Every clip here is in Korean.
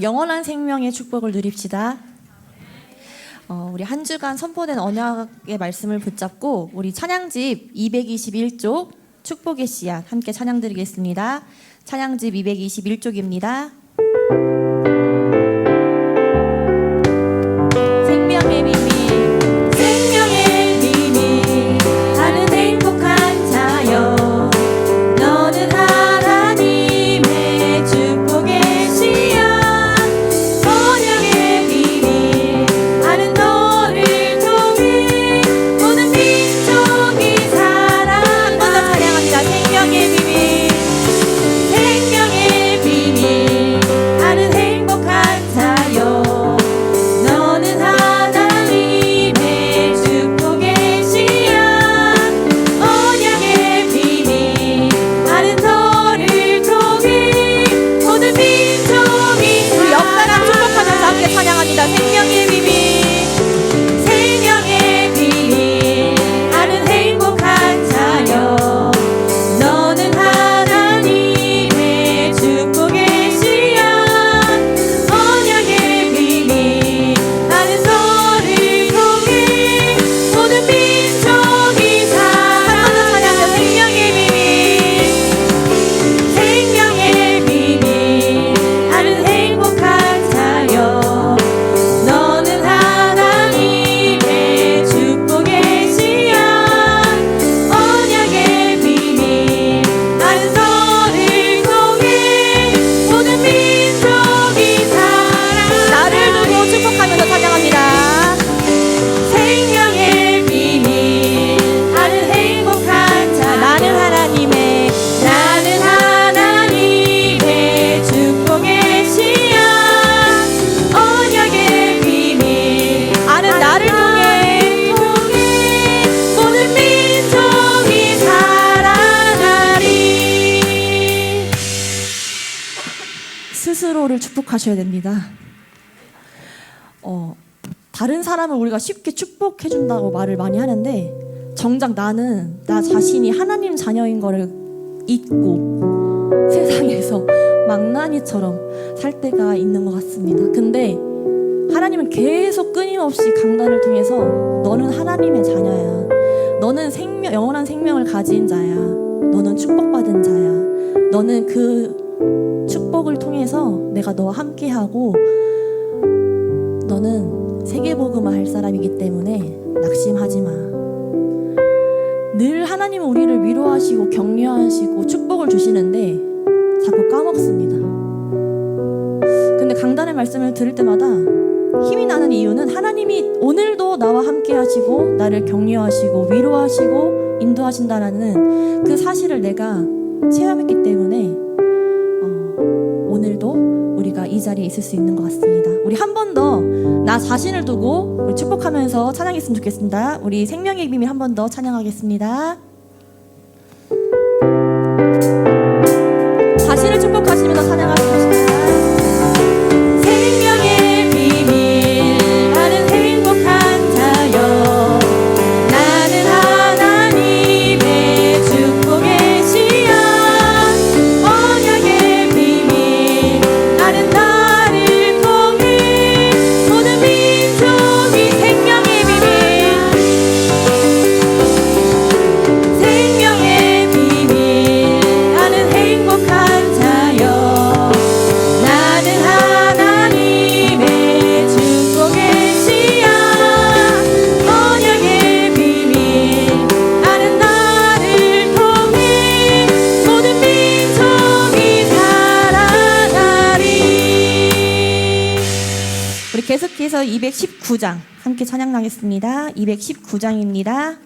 영원한 생명의 축복을 누립시다. 어, 우리 한 주간 선포된 언약의 말씀을 붙잡고 우리 찬양집 221쪽 축복의 씨앗 함께 찬양 드리겠습니다. 찬양집 221쪽입니다. 스스로를 축복하셔야 됩니다. 어, 다른 사람을 우리가 쉽게 축복해 준다고 말을 많이 하는데 정작 나는 나 자신이 하나님 자녀인 거를 잊고 세상에서 망나니처럼 살 때가 있는 것 같습니다. 근데 하나님은 계속 끊임없이 강단을 통해서 너는 하나님의 자녀야. 너는 생명 영원한 생명을 가진 자야. 너는 축복받은 자야. 너는 그 축복을 통해서 내가 너와 함께하고 너는 세계복음화 할 사람이기 때문에 낙심하지 마. 늘 하나님은 우리를 위로하시고 격려하시고 축복을 주시는데 자꾸 까먹습니다. 근데 강단의 말씀을 들을 때마다 힘이 나는 이유는 하나님이 오늘도 나와 함께 하시고 나를 격려하시고 위로하시고 인도하신다라는 그 사실을 내가 체험했기 때문에 이 자리에 있을 수 있는 것 같습니다. 우리 한 번 더 나 자신을 두고 축복하면서 찬양했으면 좋겠습니다. 우리 생명의 비밀 한 번 더 찬양하겠습니다. 219장 함께 찬양하겠습니다 219장입니다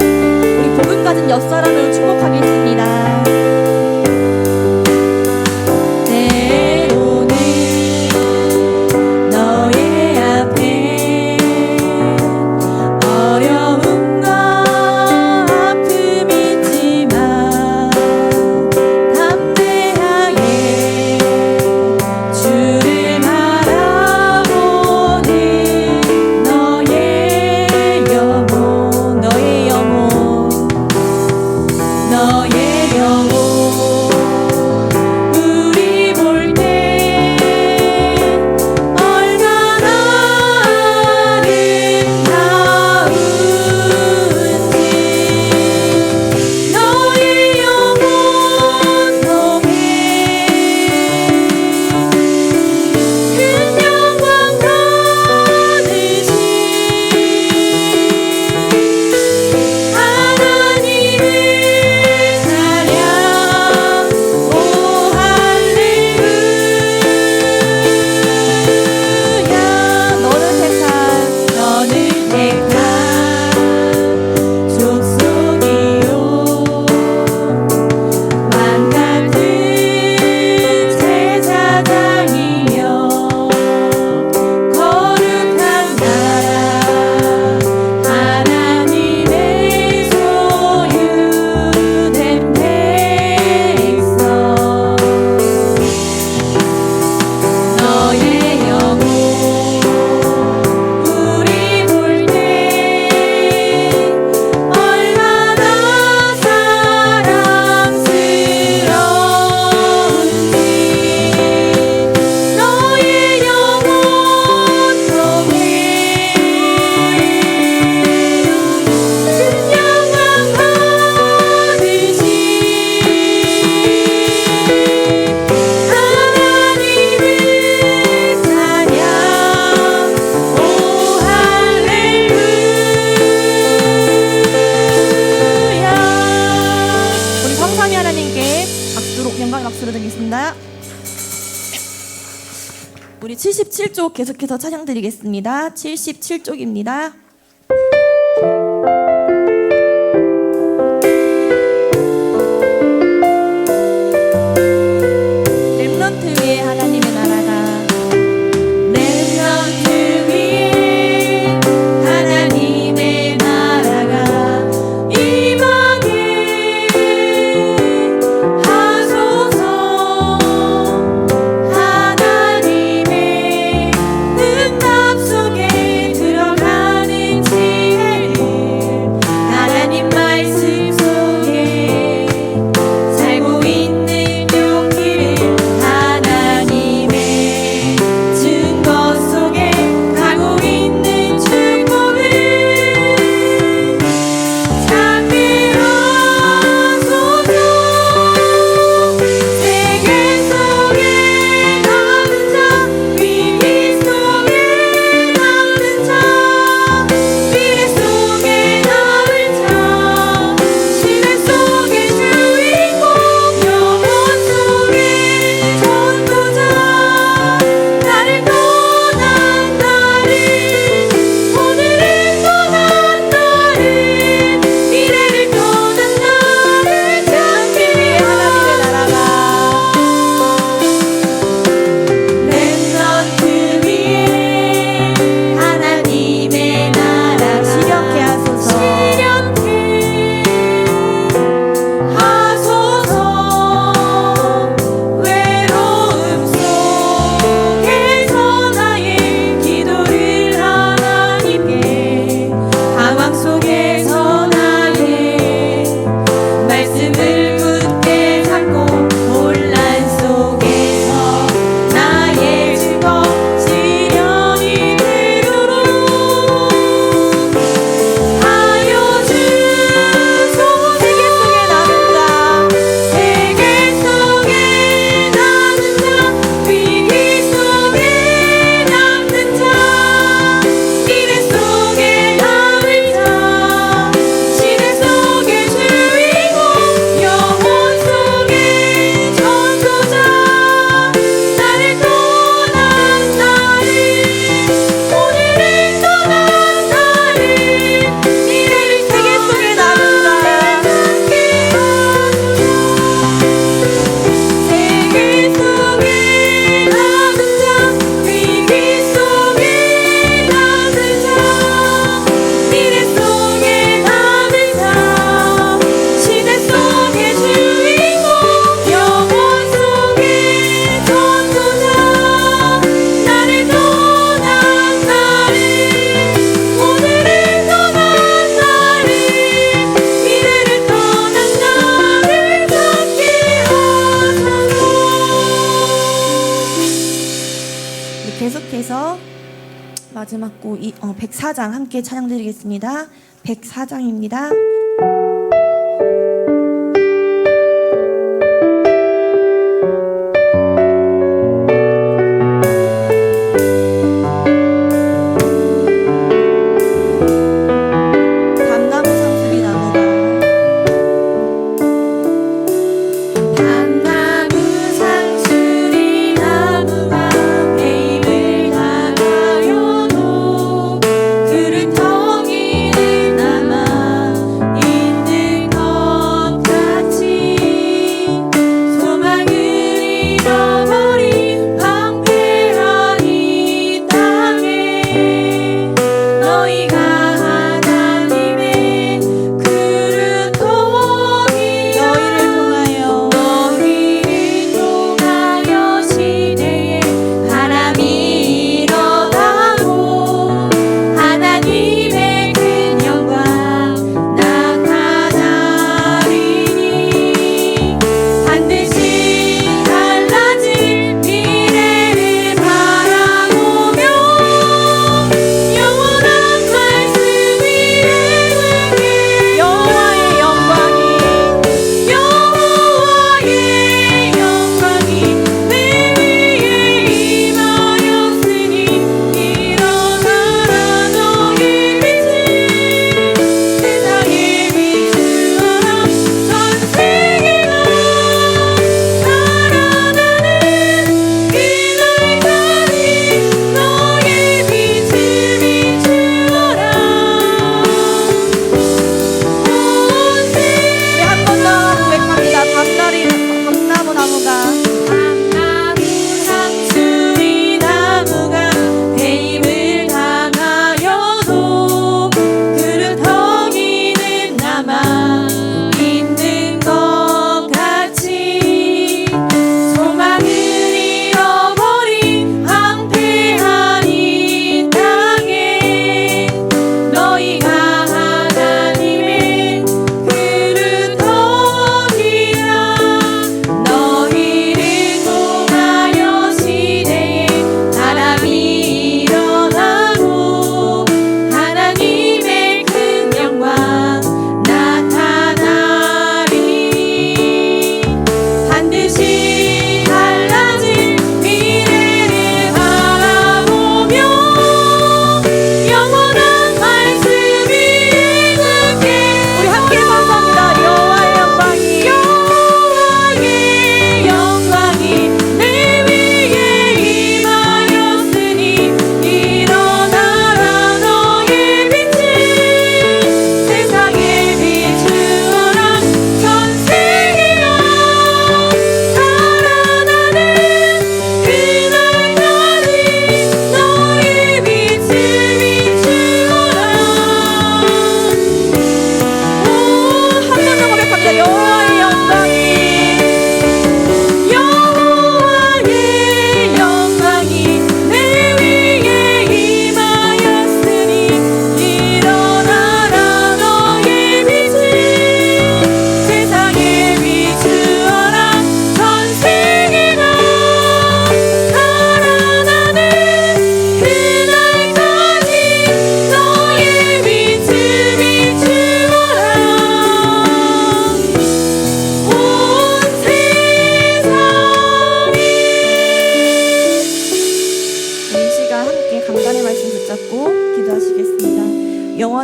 우리 복음 가진 옆 사람을 축복하겠습니다. 계속해서 찬양 드리겠습니다. 77쪽입니다. 마지막 곡 이, 어, 104장 함께 찬양 드리겠습니다. 104장입니다.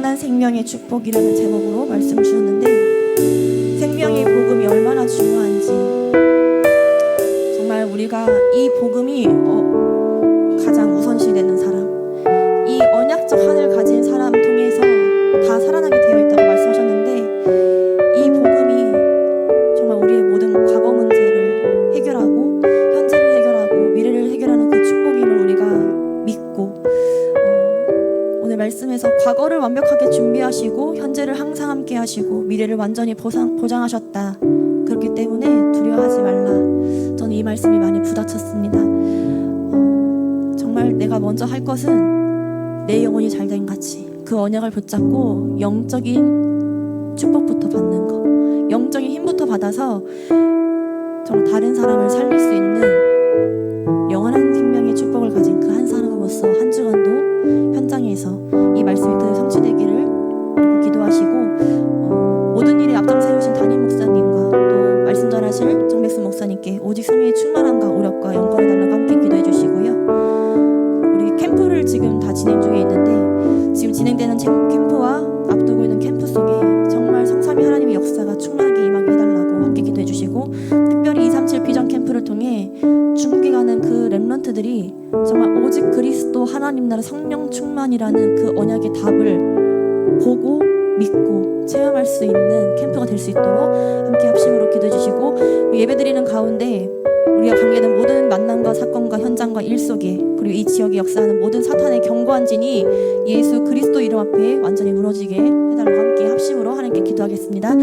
생명의 축복이라는 제목으로 말씀 주셨는데 생명의 복음이 얼마나 중요한지. 정말 우리가 이 복음이 어, 가장 우선시되는 사람 과거를 완벽하게 준비하시고 현재를 항상 함께 하시고 미래를 완전히 보상, 보장하셨다. 그렇기 때문에 두려워하지 말라. 저는 이 말씀이 많이 부딪혔습니다. 어, 정말 내가 먼저 할 것은 내 영혼이 잘 된 같이 그 언약을 붙잡고 영적인 축복부터 받는 거. 영적인 힘부터 받아서 정말 다른 사람을 살릴 수 있는 영원한 생명의 축복을 가진 그 한 사람으로서 한 주간도 현장에서 이 말씀이 더 성취되기를 기도하시고 어, 모든 일에 앞장 세우신 담임 목사님과 또 말씀 전하실 정백수 목사님께 오직 성령의 충만함과 오력과 영광을 달라고 함께 기도해 주시고요. 우리 캠프를 지금 다 진행 중에 있는데 지금 진행되는 챔- 캠프와 나라 성령 충만이라는 그 언약의 답을 보고 믿고 체험할 수 있는 캠프가 될 수 있도록 함께 합심으로 기도해 주시고 예배 드리는 가운데 우리가 관계된 모든 만남과 사건과 현장과 일 속에 그리고 이 지역에 역사하는 모든 사탄의 견고한 진이 예수 그리스도 이름 앞에 완전히 무너지게 해달라고 함께 합심으로 하나님께 기도하겠습니다.